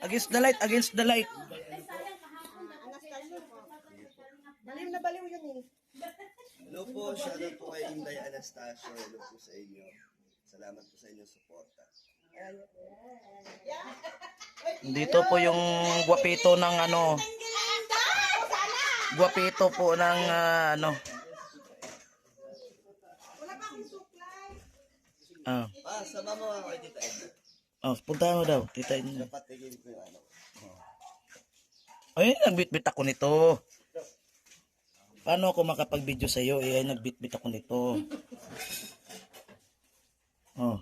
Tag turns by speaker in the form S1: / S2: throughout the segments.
S1: Against the light, against the light.
S2: Baliw na baliw yun eh.
S3: Hello po, shoutout po kay Inday Anastasio. Hello po sa inyo. Salamat po sa inyong suporta.
S1: Dito po yung guwapito ng ano. Guwapito po ng ah, ano. Ah,
S3: Pa, sama mo ako Tita Edna.
S1: Oh, puntahan mo daw.
S3: Yung ano.
S1: Ay, nagbitbit ako nito. Paano ako makapag-video sa iyo? Eh, nagbitbit ako nito. Oh.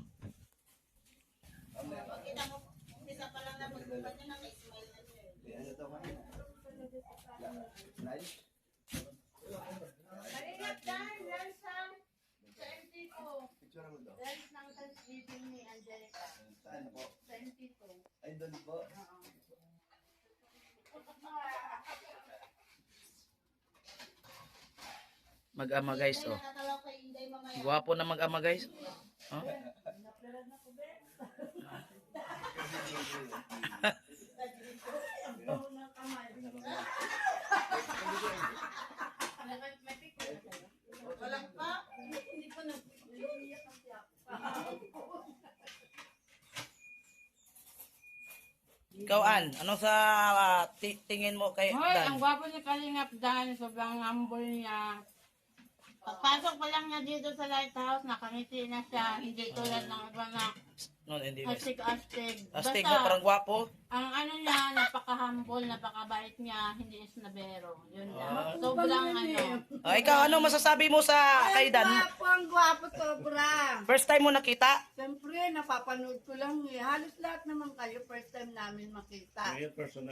S4: Sa MT ko. Dahil ng Thanksgiving ni Angelica.
S3: Saan po?
S4: Sa MT ko.
S3: Ay, doon po.
S1: Mag-ama guys, oh. Guwapo na mag-ama guys. Oh.
S4: Walang pa? Hindi pa na. Naiiyak kasi ako.
S1: Ikaw, An, ano sa ah, ti- tingin mo kay
S5: Hoy,
S1: Dan?
S5: ang gwapo ni Kalingap Dan. Sobrang humble niya. Pagpasok pa lang niya dito sa lighthouse, nakangiti na siya. Hindi tulad ng iba na
S1: No, hindi.
S5: astig-astig.
S1: Astig
S5: Basta,
S1: mo, parang gwapo.
S5: ang ano niya, napaka-humble, napakabait niya, hindi isnabero. Yun
S1: Ah.
S5: lang. Sobrang ano.
S1: Ah, ikaw, ano masasabi mo sa kay Dan?
S2: Gwapo ang gwapo sobra.
S1: First time mo nakita?
S2: Siyempre, napapanood ko lang eh. Halos lahat naman kayo, first time namin makita.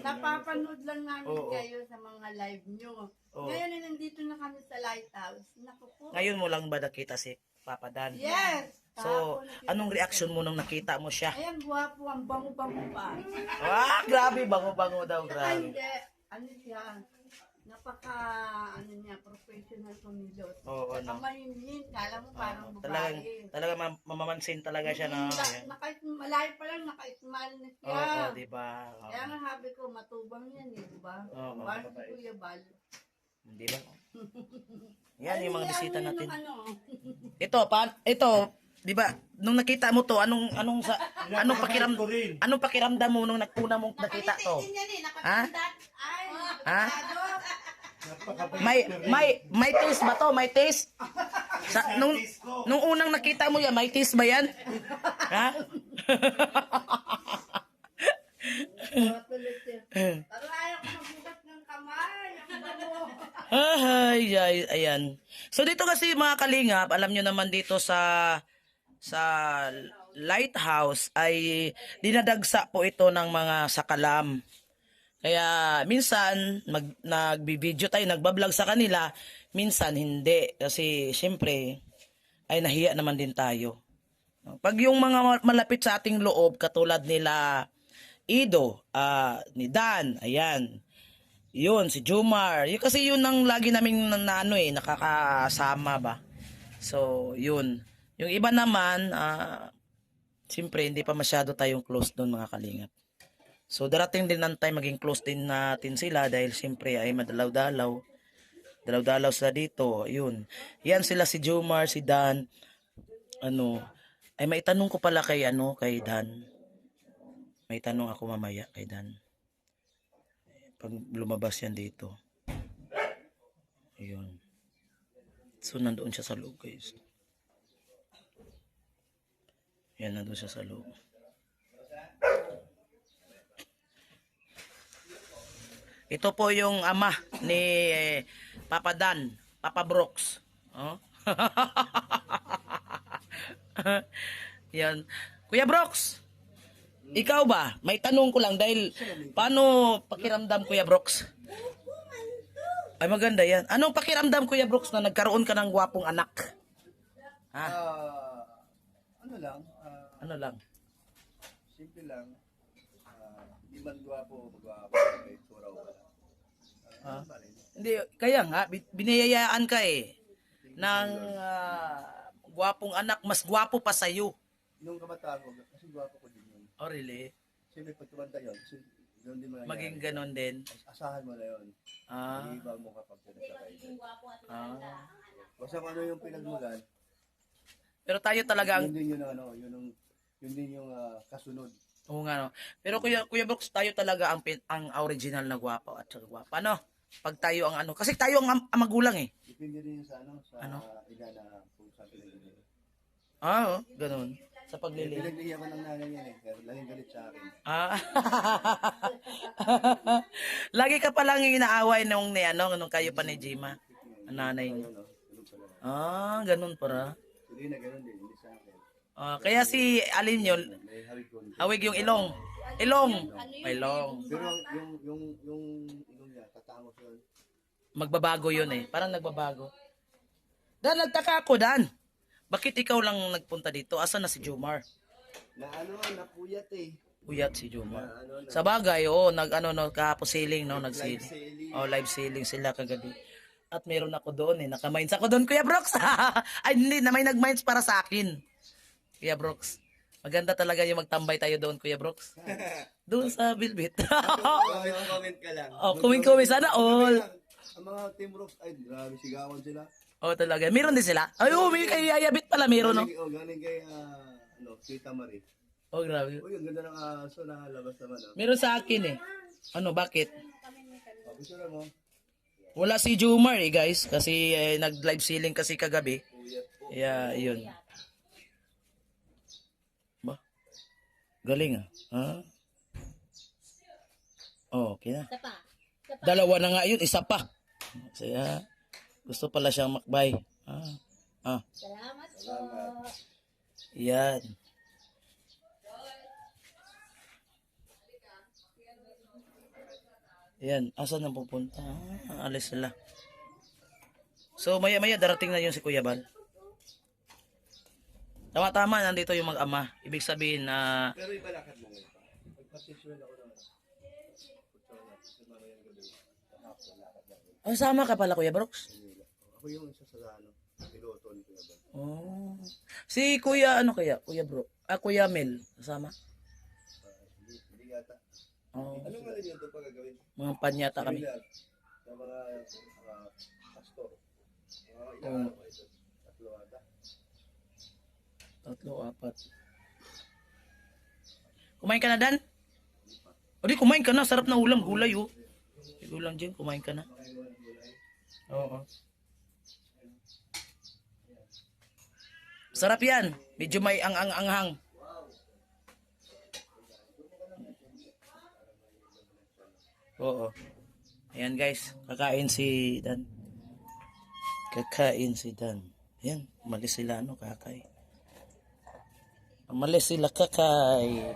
S2: Napapanood lang namin
S1: Oo.
S2: kayo sa mga live nyo.
S1: Oo.
S2: Ngayon na nandito na kami sa lighthouse. Naku po.
S1: Ngayon mo lang ba nakita si Papa Dan?
S2: Yes!
S1: So, anong
S2: ko.
S1: reaksyon mo nung nakita mo siya?
S2: Ayan, gwapo. Ang bango-bango pa.
S1: Ah, grabe, bango-bango daw,
S2: Saka
S1: grabe.
S2: hindi. Ano siya? Napaka, ano niya, professional kumilos.
S1: Oo,
S2: Saka
S1: no.
S2: mahinhin. Kala mo parang babae.
S1: Talagang, talagang mam- mamamansin talaga siya na.
S2: Na,
S1: Ayan.
S2: naka, malayo pa lang, naka-smile na siya.
S1: Oo, oh, di ba? Oo.
S2: Kaya nga sabi ko, matubang yan eh, di ba?
S1: Oo,
S2: Parang si Kuya Bal.
S1: Di ba? Yan yung mga bisita natin.
S2: Ano,
S1: Ito, pa, ito, di ba? Nung nakita mo to, anong anong sa anong pakiram anong pakiramdam mo nung naguna mong nakita to? Ha?
S2: ay,
S1: Ha?
S2: ano?
S1: May may may taste ba to? May taste? Sa nung nung unang nakita mo yan, may taste ba yan? Ha? Ay, ay, ayan. So dito kasi mga kalingap, alam nyo naman dito sa sa lighthouse ay dinadagsa po ito ng mga sakalam. Kaya minsan mag nagbi-video tayo, nagba-vlog sa kanila, minsan hindi kasi syempre ay nahiya naman din tayo. Pag yung mga ma- malapit sa ating loob katulad nila Ido, ah, ni Dan, ayan. Yun, si Jumar. Yun, kasi yun ang lagi naming na, ano eh, nakakasama ba. So, yun. Yung iba naman, ah, siyempre, hindi pa masyado tayong close doon mga kalingap. So, darating din ng time maging close din natin sila dahil siyempre ay madalaw-dalaw. Dalaw-dalaw sila dito. Yun. Yan sila si Jumar, si Dan. Ano, ay may tanong ko pala kay ano, kay Dan. May tanong ako mamaya kay Dan pag lumabas yan dito. Ayun. So, nandoon siya sa loob, guys. Yan, nandoon siya sa loob. Ito po yung ama ni eh, Papa Dan, Papa Brooks. Oh? Yan. Kuya Brooks, ikaw ba? May tanong ko lang dahil paano pakiramdam Kuya Brooks? Ay maganda yan. Anong pakiramdam Kuya Brooks na nagkaroon ka ng gwapong anak? Ha?
S3: Ah, ano lang, ah,
S1: Ano lang?
S3: simple lang. Ah, Hindi man gwapo magwapo, may.
S1: Ah.
S3: Ah, pa rin.
S1: Hindi, kaya nga, bi- biniyayaan ka eh ng ah, gwapong anak, mas gwapo pa sa'yo.
S3: Nung kabataan ko, kasi gwapo ko din.
S1: Oh, really?
S3: Siyempre, pag tumanda yun, so, doon din mangyayari.
S1: Maging ganon din.
S3: Asahan mo na yun.
S1: Ah,
S3: Hindi ba mo kapag pinasakay.
S1: ah.
S3: Basta kung ano yung pinagmulan,
S1: Pero tayo talaga ang
S3: yun din yung ano, yun, yung, yun din yung ah, kasunod.
S1: Oo nga no. Pero Kuya Kuya Brooks, tayo talaga ang pin- ang original na gwapo at saka gwapa no. Pag tayo ang ano, kasi tayo ang, ang magulang eh.
S3: Depende din sa ano, sa
S1: Ano?
S3: edad na kung saan pinagmulan.
S1: Ah, oh, ganun. Sa paglili.
S3: Pinaglihan ko ng nanay yan eh, kaya laging galit sa akin.
S1: Ah. Lagi ka pa lang yung inaaway nung ni ano, nung kayo pa ni Jima. Ang nanay niyo.
S3: Ano, ganun pala.
S1: Ah, ganun para.
S3: Hindi na ganun din, hindi sa akin.
S1: Ah, kaya si Alin yun,
S3: May hawig ko.
S1: hawig yung ilong. Ilong. Ilong.
S3: Pero yung, yung, yung, yung niya, tatangos yun.
S1: Magbabago yun eh. Parang nagbabago. Dan, nagtaka ako, Dan. Bakit ikaw lang nagpunta dito? Asa na si Jomar?
S3: Na ano, napuyat eh.
S1: Uyat si Jomar.
S3: Na ano, na
S1: Sa bagay, oo, nag ano no, kahapon sailing no, nag
S3: live
S1: sailing.
S3: sailing.
S1: Oh, live sailing sila kagabi. At meron ako doon eh, naka-mines ako doon, Kuya Brooks. Ay, hindi, na may nag-mines para sa akin. Kuya Brooks. Maganda talaga yung magtambay tayo doon, Kuya Brooks. Doon sa Bilbit.
S3: comment, comment ka lang.
S1: oh, kuming-kuming sana all.
S3: Ang mga Team Rocks, ay grabe sigawan sila.
S1: Oh, talaga. Meron din sila. Ay, oh, may kay Ayabit pala meron, no?
S3: Galing, oh, galing kay, ah, ano, Tita Marie.
S1: Oh, grabe.
S3: Uy, ang ganda ng aso na labas naman. Oh.
S1: Meron sa akin eh. Ano, bakit?
S3: Oh, mo?
S1: Wala si Jumar eh, guys. Kasi eh, nag-live ceiling kasi kagabi. Yeah, yun. Ba? Galing ah. Ha? Oh, okay na.
S4: Isa pa.
S1: Dalawa na nga yun, isa pa. Kaya, gusto pala siyang makbay. Ah. Ah,
S4: Salamat po.
S1: yan. Yan, asan na pupunta? Ah, alis sila. So, maya-maya darating na yun si Kuya Bal. Tama-tama, nandito yung mag-ama. Ibig sabihin na
S3: Pero iba lakad mo ngayon pa. Magpasisual ako naman.
S1: Oh, sama ka pala, Kuya Brooks.
S3: Ako yung isa sa ano, piloto ni Kuya Bal.
S1: Oh. Si Kuya, ano kaya? Kuya Bro. Ah, Kuya Mel. Kasama?
S3: Hindi, hindi yata.
S1: Oh.
S3: Anong nga yun ito pa gagawin?
S1: Mga panyata kami.
S3: Sa mga mga pastor. Mga ilang ano ba ito? Tatlo ata.
S1: Tatlo, apat. Kumain ka na, Dan? O di, kumain ka na. Sarap na ulam. Gulay, oh. Ulam dyan. Kumain ka na. Oo. Sarap yan. Medyo may ang-ang-anghang. Oo. Ayan guys, kakain si Dan. Kakain si Dan. Ayan, umalis sila ano, kakay. Umalis sila kakay.